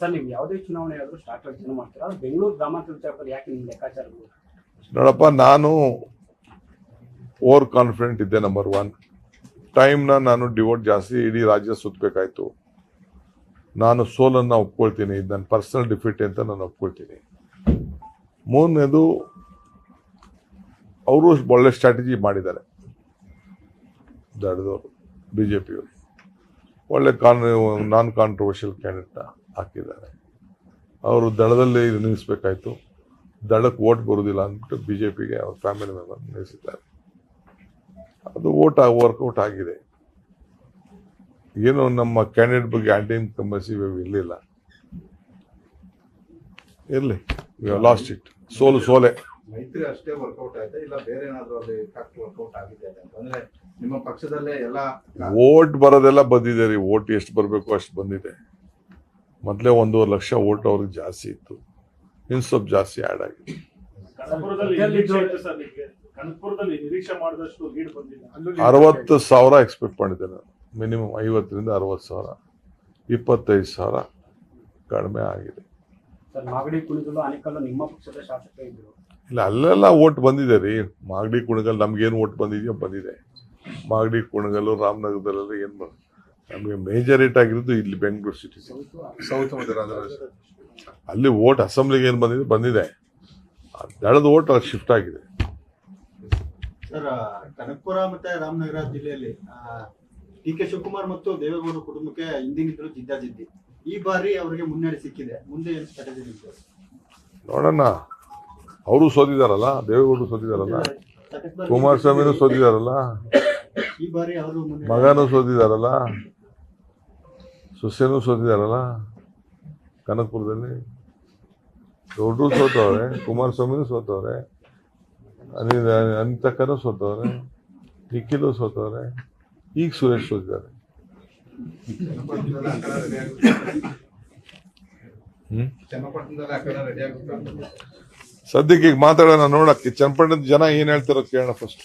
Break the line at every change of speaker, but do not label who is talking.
Sir, ನೀವು ಯಾವುದೇ ಚುನಾವಣೆ ಆದರೂ ಮಾಡ್ತೀರಾ? ಬೆಂಗಳೂರು ಗ್ರಾಮಾಂತರ ಯಾಕೆ ನಿಮ್ಮ
ನೋಡಪ್ಪ, ನಾನು ಓವರ್ ಕಾನ್ಫಿಡೆಂಟ್ ಇದ್ದೆ ನಂಬರ್ ಒನ್ ಟೈಮ್ನ ನಾನು ಡಿವೋಟ್ ಜಾಸ್ತಿ ಇಡೀ ರಾಜ್ಯ ಸುತ್ತಬೇಕಾಯ್ತು ನಾನು ಸೋಲನ್ನು ಒಪ್ಕೊಳ್ತೀನಿ, ಇದು ನನ್ನ ಪರ್ಸನಲ್ ಡಿಫಿಟ್ ಅಂತ ನಾನು ಒಪ್ಕೊಳ್ತೀನಿ. ಮೂರನೇದು, ಅವರು ಒಳ್ಳೆ ಸ್ಟ್ರಾಟಜಿ ಮಾಡಿದ್ದಾರೆ. ದಡದವರು ಬಿ ಜೆ ಪಿಯವರು ಒಳ್ಳೆ ಕಾನ್ ನಾನ್ ಕಾಂಟ್ರವರ್ಷಿಯಲ್ ಕ್ಯಾಂಡಿಡೇಟ್ನ ಹಾಕಿದ್ದಾರೆ. ಅವರು ದಳದಲ್ಲಿ ನಿಲ್ಲಿಸ್ಬೇಕಾಯ್ತು. ದಳಕ್ಕೆ ಓಟ್ ಬರುವುದಿಲ್ಲ ಅಂದ್ಬಿಟ್ಟು ಬಿ ಜೆ ಪಿಗೆ ಅವ್ರ ಫ್ಯಾಮಿಲಿ ಮೆಂಬರ್ ನಿಲ್ಲಿಸಿದ್ದಾರೆ. ಅದು ಓಟ್ ವರ್ಕೌಟ್ ಆಗಿದೆ. ಏನು ನಮ್ಮ ಕ್ಯಾಂಡಿಡೇಟ್ ಬಗ್ಗೆ ಆಂಟಿ ಕಂಬಸಿವ್ ಇರಲಿಲ್ಲ. ಇರಲಿ ಲಾಸ್ಟ್ ಇಟ್ ಸೋಲು ಸೋಲೆ.
ಮೈತ್ರಿ ಅಷ್ಟೇ ವರ್ಕೌಟ್ ಆಯ್ತಾ? ಇಲ್ಲ ಬೇರೆ ಏನಾದರೂ ಅಲ್ಲಿ ಫ್ಯಾಕ್ಟ್ ವರ್ಕೌಟ್ ಆಗಿದೆ ಅಂತ ಅಂದ್ರೆ ನಿಮ್ಮ ಪಕ್ಷದಲ್ಲೇ ಎಲ್ಲ
ಓಟ್ ಬರೋದೆಲ್ಲ ಬಂದಿದೆ ರೀ. ಓಟ್ ಎಷ್ಟು ಬರಬೇಕು ಅಷ್ಟು ಬಂದಿದೆ. ಮೊದಲೇ ಒಂದೂವರೆ ಲಕ್ಷ ಓಟ್ ಅವ್ರಿಗೆ ಜಾಸ್ತಿ ಇತ್ತು. ಇನ್ನು ಸ್ವಲ್ಪ ಜಾಸ್ತಿ ಆ್ಯಡ್ ಆಗಿದೆ. ಅರವತ್ತು ಸಾವಿರ ಎಕ್ಸ್ಪೆಕ್ಟ್ ಮಾಡಿದ್ದೆ ನಾನು. ಮಿನಿಮಮ್ ಐವತ್ತರಿಂದ ಅರವತ್ತು ಸಾವಿರ. ಇಪ್ಪತ್ತೈದು ಸಾವಿರ ಕಡಿಮೆ ಆಗಿದೆ.
ಸರ್ ಮಾಗಡಿ ಕುಣಿಗಲು ಆನೇಕಲ್ಲು ನಿಮ್ಮ ಪಕ್ಷದ ಶಾಸಕ ಇದ್ರು.
ಇಲ್ಲ ಅಲ್ಲೆಲ್ಲ ಓಟ್ ಬಂದಿದೆ ರೀ. ಮಾಗಡಿ ಕುಣಗಲ್ ನಮ್ಗೇನು ಓಟ್ ಬಂದಿದೆಯೋ ಬಂದಿದೆ. ಮಾಗಡಿ ಕುಣಗಲ್ಲು ರಾಮನಗರದಲ್ಲೆಲ್ಲ ಏನು ಬಂದ ನಮಗೆ ಮೇಜರೇಟ್ ಆಗಿರೋದು ಇಲ್ಲಿ ಬೆಂಗಳೂರು ಸಿಟಿ
ಸೌತ್
ಅಲ್ಲಿ ಓಟ್ ಅಸೆಂಬ್ಲಿಗೆ ಏನು ಬಂದಿದೆ? ಬಂದಿದೆ. ದಳದ ಓಟ್ ಅಲ್ಲಿ ಶಿಫ್ಟ್ ಆಗಿದೆ.
ಸರ್ ಕನಕಪುರ ಮತ್ತೆ ರಾಮನಗರ ಜಿಲ್ಲೆಯಲ್ಲಿ ಡಿ ಕೆ ಶಿವಕುಮಾರ್ ಮತ್ತು ದೇವೇಗೌಡರ ಕುಟುಂಬಕ್ಕೆ ಹಿಂದಿನಿಂದಲೂ ಜಿದ್ದಾಜಿದ್ದಿ. ಈ ಬಾರಿ ಅವರಿಗೆ ಮುನ್ನಡೆ ಸಿಕ್ಕಿದೆ. ಮುಂದೆ ಏನು ಸ್ಟ್ರಾಟಜಿ
ನೋಡೋಣ ಅವರು ಸೋತಿದಾರಲ್ಲ ದೇವೇಗೌಡರು ಸೋತಿದಾರಲ್ಲ ಕುಮಾರಸ್ವಾಮಿನೂ ಸೋತಿದಾರಲ್ಲ
ಈ ಬಾರಿ ಅವರು ಮುನ್ನಡೆ
ಮಗನೂ ಸೋತಿದಾರಲ್ಲ. ಸೊಸೆನೂ ಸೋತಿದಾರಲ್ಲ? ಕನಕಪುರದಲ್ಲಿ? ದೊಡ್ಡರು ಸೋತವ್ರೆ, ಕುಮಾರಸ್ವಾಮಿನೂ ಸೋತವ್ರೆ, ಅನಿಲ್, ಅನಿತಕ್ಕನೂ ಸೋತವ್ರೆ, ನಿಖಿಲು ಸೋತವ್ರೆ, ಈಗ ಸುರೇಶ್ ಸೋತಿದ್ದಾರೆ. ಸದ್ಯಕ್ಕೆ ಈಗ ಮಾತಾಡೋಣ ನೋಡಕ್ಕೆ ಚನ್ನಪಟ್ಟಣದ ಜನ ಏನು ಹೇಳ್ತಾರೋ ಕೇಳೋಣ first